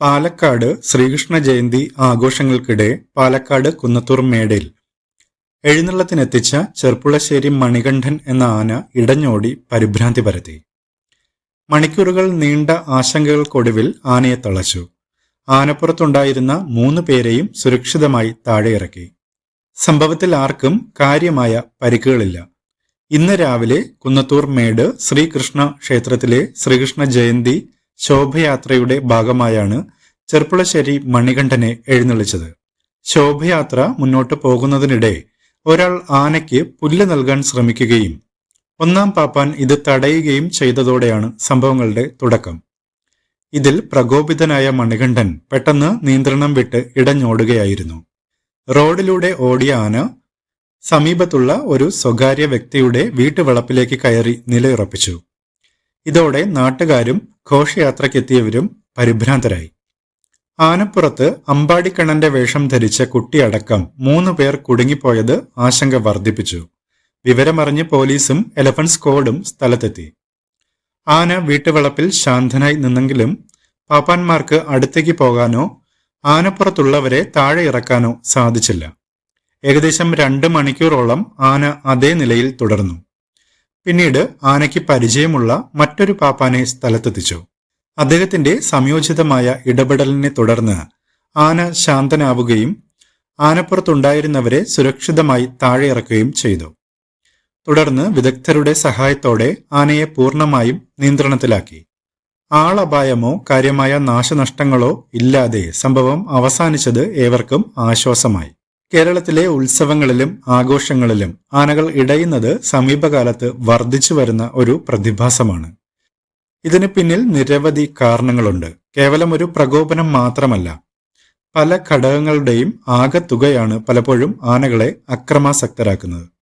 പാലക്കാട് ശ്രീകൃഷ്ണ ജയന്തി ആഘോഷങ്ങൾക്കിടെ പാലക്കാട് കുന്നത്തൂർ മേടയിൽ. എഴുന്നള്ളത്തിനെത്തിച്ച ചെർപ്പുളശ്ശേരി മണികണ്ഠൻ എന്ന ആന ഇടഞ്ഞോടി പരിഭ്രാന്തി പരത്തി. മണിക്കൂറുകൾ നീണ്ട ആശങ്കകൾക്കൊടുവിൽ ആനയെ തളച്ചു. ആനപ്പുറത്തുണ്ടായിരുന്ന മൂന്ന് പേരെയും സുരക്ഷിതമായി താഴെയിറക്കി. സംഭവത്തിൽ ആർക്കും കാര്യമായ പരിക്കുകളില്ല. ഇന്ന് രാവിലെ കുന്നത്തൂർ മേട് ശ്രീകൃഷ്ണ ക്ഷേത്രത്തിലെ ശ്രീകൃഷ്ണ ജയന്തി ശോഭയാത്രയുടെ ഭാഗമായാണ് ചെർപ്പുളശ്ശേരി മണികണ്ഠനെ എഴുന്നള്ളിച്ചത്. ശോഭയാത്ര മുന്നോട്ട് പോകുന്നതിനിടെ ഒരാൾ ആനയ്ക്ക് പുല്ല് നൽകാൻ ശ്രമിക്കുകയും ഒന്നാം പാപ്പാൻ ഇത് തടയുകയും ചെയ്തതോടെയാണ് സംഭവങ്ങളുടെ തുടക്കം. ഇതിൽ പ്രകോപിതനായ മണികണ്ഠൻ പെട്ടെന്ന് നിയന്ത്രണം വിട്ട് ഇടഞ്ഞോടുകയായിരുന്നു. റോഡിലൂടെ ഓടിയ ആന സമീപത്തുള്ള ഒരു സ്വകാര്യ വ്യക്തിയുടെ വീട്ടുവളപ്പിലേക്ക് കയറി നിലയുറപ്പിച്ചു. ഇതോടെ നാട്ടുകാരും ഘോഷയാത്രയ്ക്കെത്തിയവരും പരിഭ്രാന്തരായി. ആനപ്പുറത്ത് അമ്പാടിക്കണ്ണന്റെ വേഷം ധരിച്ച കുട്ടിയടക്കം മൂന്ന് പേർ കുടുങ്ങിപ്പോയത് ആശങ്ക വർദ്ധിപ്പിച്ചു. വിവരമറിഞ്ഞ് പോലീസും എലഫന്റ് സ്ക്വാഡും സ്ഥലത്തെത്തി. ആന വീട്ടുവളപ്പിൽ ശാന്തനായി നിന്നെങ്കിലും പാപ്പാന്മാർക്ക് അടുത്തേക്ക് പോകാനോ ആനപ്പുറത്തുള്ളവരെ താഴെ ഇറക്കാനോ സാധിച്ചില്ല. ഏകദേശം രണ്ട് മണിക്കൂറോളം ആന അതേ നിലയിൽ തുടർന്നു. പിന്നീട് ആനയ്ക്ക് പരിചയമുള്ള മറ്റൊരു പാപ്പാനെ സ്ഥലത്തെത്തിച്ചു. അദ്ദേഹത്തിന്റെ സംയോജിതമായ ഇടപെടലിനെ തുടർന്ന് ആന ശാന്തനാവുകയും ആനപ്പുറത്തുണ്ടായിരുന്നവരെ സുരക്ഷിതമായി താഴെ ഇറക്കുകയും ചെയ്തു. തുടർന്ന് വിദഗ്ധരുടെ സഹായത്തോടെ ആനയെ പൂർണമായും നിയന്ത്രണത്തിലാക്കി. ആളപായമോ കാര്യമായ നാശനഷ്ടങ്ങളോ ഇല്ലാതെ സംഭവം അവസാനിച്ചത് ഏവർക്കും ആശ്വാസമായി. കേരളത്തിലെ ഉത്സവങ്ങളിലും ആഘോഷങ്ങളിലും ആനകൾ ഇടയുന്നത് സമീപകാലത്ത് വർദ്ധിച്ചു വരുന്ന ഒരു പ്രതിഭാസമാണ്. ഇതിന് പിന്നിൽ നിരവധി കാരണങ്ങളുണ്ട്. കേവലം ഒരു പ്രകോപനം മാത്രമല്ല. പല ഘടകങ്ങളുടെയും ആകെത്തുകയാണ് പലപ്പോഴും ആനകളെ അക്രമാസക്തരാക്കുന്നത്.